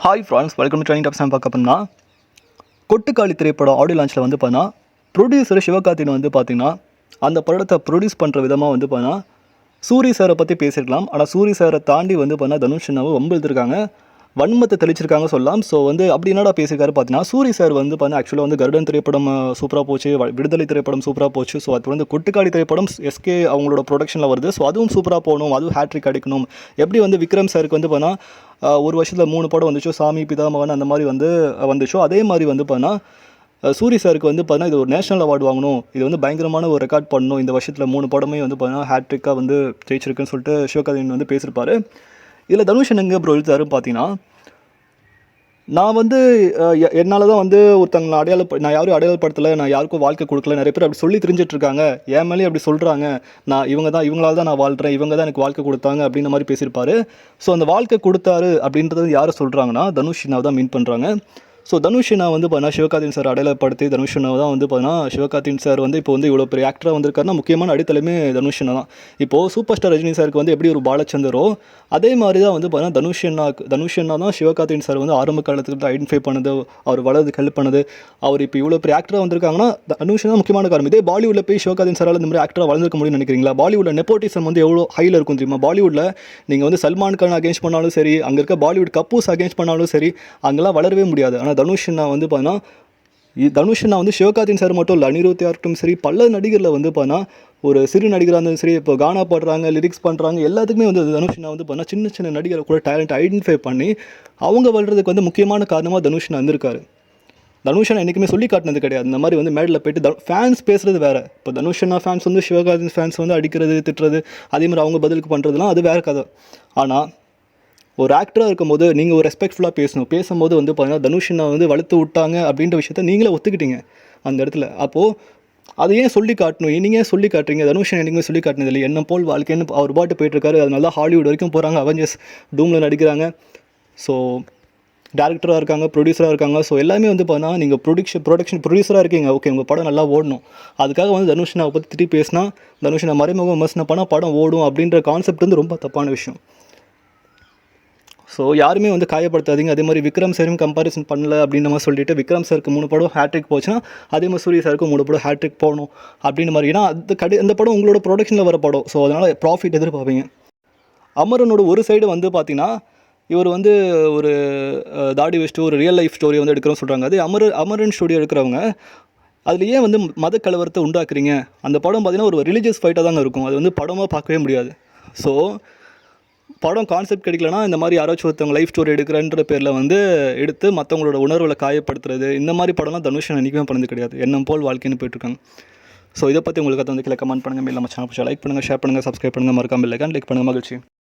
Hi friends welcome to train top பார்க்க போனா கொட்டுக்காளி திரைப்படம் ஆடியோ லான்ச்சில் வந்து பார்த்தா ப்ரொடியூசர் சிவகார்த்தின் வந்து பார்த்தீங்கன்னா அந்த படத்தை ப்ரொடியூஸ் பண்ணுற விதமாக வந்து பார்த்தா சூரி சாரை பற்றி பேசியிருக்கலாம் ஆனால் சூரி சாரை தாண்டி வந்து பார்த்தா தனுஷ் அண்ணாவை வம்பு எடுத்திருக்காங்க வன்மத்தை தெளிச்சிருக்காங்க சொல்லலாம். ஸோ வந்து அப்படி என்னடா பேசியிருக்காரு பார்த்தீங்கன்னா சூரி சார் வந்து பார்த்தீங்கன்னா ஆக்சுவலாக வந்து கருடன் திரைப்படம் சூப்பராக போச்சு. விடுதலை திரைப்படம் சூப்பராக போச்சு. ஸோ அது வந்து குட்டுக்காடி திரைப்படம் எஸ்கே அவங்களோட ப்ரொடக்ஷனில் வருது. ஸோ அதுவும் சூப்பராக போகணும். அதுவும் ஹேட்ரிக் அடிக்கணும். எப்படி வந்து விக்ரம் சாருக்கு வந்து பார்த்தீங்கன்னா ஒரு வருஷத்தில் மூணு படம் வந்துச்சோ சாமி பிதாமகன் அந்த மாதிரி வந்து வந்துச்சோ அதே மாதிரி வந்து பார்த்தீங்கன்னா சூரி சாருக்கு வந்து பார்த்தீங்கன்னா இது ஒரு நேஷனல் அவார்டு வாங்கணும். இது வந்து பயங்கரமான ஒரு ரெக்கார்ட் பண்ணணும். இந்த வருஷத்தில் மூணு படமே வந்து பார்த்தீங்கன்னா ஹேட்ரிக்காக வந்து ஜெயிச்சிருக்குன்னு சொல்லிட்டு சிவகாதீன் வந்து பேசியிருப்பாரு. இதில் தனுஷன் எங்கே ப்ரோ எழுத்தாரு பார்த்தீங்கன்னா நான் வந்து என்னால் தான் வந்து ஒருத்தங்களை அடையாள நான் யாரும் அடையாளப்படுத்தலை நான் யாருக்கும் வாழ்க்கை கொடுக்கல. நிறைய பேர் அப்படி சொல்லி தெரிஞ்சிட்ருக்காங்க ஏன் என் மேலேயும் அப்படி சொல்கிறாங்க நான் இவங்க தான் இவங்களால தான் நான் வாழ்கிறேன் இவங்க தான் எனக்கு வாழ்க்கை கொடுத்தாங்க அப்படின்ற மாதிரி பேசியிருப்பாரு. ஸோ அந்த வாழ்க்கை கொடுத்தாரு அப்படின்றது யாரை சொல்கிறாங்கன்னா தனுஷினாவை தான் மீன் பண்ணுறாங்க ஸோ தனுஷினா வந்து பார்த்தீங்கன்னா சிவகார்த்தின் சார் அடையாளப்படுத்தி தனுஷினாவை தான் வந்து பார்த்தீங்கன்னா சிவகார்த்தின் சார் வந்து இப்போ வந்து இவ்வளோ பெரிய ஆக்டராக வந்திருக்காருன்னா முக்கியமான அடித்தளமே தனுஷினா தான். இப்போது சூப்பர் ஸ்டார் ரஜினி சாருக்கு வந்து எப்படி ஒரு பாலச்சந்தரோ அதே மாதிரி தான் வந்து பார்த்தீங்கன்னா தனுஷனாக்கு தனுஷனா தான் சிவகார்த்தின் சார் வந்து ஆரம்ப காலத்துக்கு ஐடென்டிஃபை பண்ணது அவர் வளர்றதுக்கு ஹெல்ப் பண்ணது. அவர் இப்போ இவ்வளோ பெரிய ஆக்டராக வந்திருக்காங்கன்னா தனுஷன் தான் முக்கியமான காரணம். இதே பாலிவுட்டில் போய் சிவகார்த்தின் சாரால் இந்த மாதிரி ஆக்டராக வளர்ந்துருக்க முடியும்னு நினைக்கிறீங்களா? பாலிவுட்டில் நெப்போட்டிசம் வந்து எவ்வளோ ஹையில் இருக்கும் தெரியுமா? பாலிவுட்டில் நீங்கள் வந்து சல்மான் கான் அகேன்ஸ்ட் பண்ணாலும் சரி அங்கே இருக்க பாலிவுட் கப்பூஸ் அகேன்ஸ்ட் பண்ணாலும் சரி அங்கெல்லாம் வளரவே முடியாது. ஆனால் தனுஷ்னா வந்து பார்த்தீங்கன்னா இ- வந்து சிவகார்த்தின் சார் மட்டும் இல்லை அனிருத்தியாக இருக்கட்டும் சரி பல நடிகரில் வந்து பார்த்தா ஒரு சிறு நடிகராக இருந்தாலும் சரி இப்போ கானா பாடுறாங்க லிரிக்ஸ் பண்ணுறாங்க எல்லாத்துக்குமே வந்து தனுஷ்னா வந்து பார்த்தா சின்ன சின்ன நடிகரை கூட டேலண்ட் ஐடென்டிஃபை பண்ணி அவங்க வளர்றதுக்கு வந்து முக்கியமான காரணமாக தனுஷ்னா வந்திருக்காரு. தனுஷன் என்றைக்குமே சொல்லி காட்டினது கிடையாது. இந்த மாதிரி வந்து மேடில் போயிட்டு ஃபேன்ஸ் பேசுகிறது வேறு. இப்போ தனுஷனா ஃபேன்ஸ் வந்து சிவகார்த்தின் ஃபேன்ஸ் வந்து அடிக்கிறது திட்டுறது அதே மாதிரி அவங்க பதிலுக்கு பண்ணுறதுலாம் அது வேறு கதை. ஆனால் ஒரு ஆக்டராக இருக்கும்போது நீங்கள் ஒரு ரெஸ்பெக்ட்ஃபுல்லாக பேசணும். பேசும்போது வந்து பார்த்தீங்கன்னா தனுஷனை வந்து வளர்த்து விட்டாங்க அப்படின்ற விஷயத்த நீங்களே ஒத்துக்கிட்டீங்க அந்த இடத்துல. அப்போது அதை ஏன் சொல்லி காட்டணும்? நீங்கள் சொல்லி காட்டுறீங்க? தனுஷன் எனக்குமே சொல்லி காட்டினது இல்லை என்ன போல் வாழ்க்கைன்னு அவர் பாட்டு போயிட்டுருக்காரு. அதனால தான் ஹாலிவுட் வரைக்கும் போகிறாங்க அவெஞ்சர்ஸ் டூமில் நடிக்கிறாங்க. ஸோ டேரக்டராக இருக்காங்க ப்ரொடியூசராக இருக்காங்க. ஸோ எல்லாமே வந்து பார்த்தீங்கன்னா நீங்கள் ப்ரொடிக்ஷன் ப்ரொடக்ஷன் ப்ரொடியூசராக இருக்கீங்க. ஓகே உங்கள் படம் நல்லா ஓடணும். அதுக்காக வந்து தனுஷனை பற்றி திட்டி பேசினா தனுஷனை மறைமுகம் விமர்சனம் பண்ணால் படம் ஓடும் அப்படின்ற கான்செப்ட் வந்து ரொம்ப தப்பான விஷயம். ஸோ யாருமே வந்து காயப்படுத்தாதீங்க. அதே மாதிரி விக்ரம் சாரும் கம்பாரிசன் பண்ணல அப்படின்ற மாதிரி சொல்லிட்டு விக்ரம் சாருக்கு மூணு படம் ஹேட்ரிக் போச்சுன்னா அதே மாதிரி சூரிய சாருக்கு மூணு படம் ஹேட்ரிக் போகணும் அப்படின்ற மாதிரி. ஏன்னா அது கடி அந்த படம் உங்களோட ப்ரொடக்ஷனில் வர படம். ஸோ அதனால் ப்ராஃபிட் எதிர்பார்ப்பீங்க. அமரனோட ஒரு சைடு வந்து பார்த்தீங்கன்னா இவர் வந்து ஒரு தாடி வச்சுட்டு ஒரு ரியல் லைஃப் ஸ்டோரி வந்து எடுக்கிறோம்னு சொல்கிறாங்க அது அமர அமரன் ஸ்டுடியோ எடுக்கிறவங்க அதில் ஏன் வந்து மத கலவரத்தை உண்டாக்குறீங்க? அந்த படம் பார்த்திங்கன்னா ஒரு ரிலீஜியஸ் ஃபைட்டாக தாங்க இருக்கும். அது வந்து படமாக பார்க்கவே முடியாது. ஸோ படம் கான்செப்ட் கிடைக்கலனா இந்த மாதிரி யாராச்சும் ஒருத்தவங்க லைஃப் ஸ்டோரி எடுக்கிறன்ற பேரில் வந்து எடுத்து மற்றவங்களோட உணர்வுகளை காயப்படுத்துறது இந்த மாதிரி படம்லாம் தனுஷன் என்றைக்குமே பண்ணது கிடையாது. எண்ணம் போல் வாழ்க்கைன்னு போயிட்டுருக்காங்க. ஸோ இதை பற்றி உங்களுக்கு அதை வந்து கீழே கமெண்ட் பண்ணுங்கள் இல்லை நம்ம சேனல் லைக் பண்ணுங்கள் ஷேர் பண்ணுங்கள் சப்ஸ்கிரைப் பண்ணுங்கள் மறக்காமல் இல்லை லைக் பண்ணுங்கள் மகிழ்ச்சி.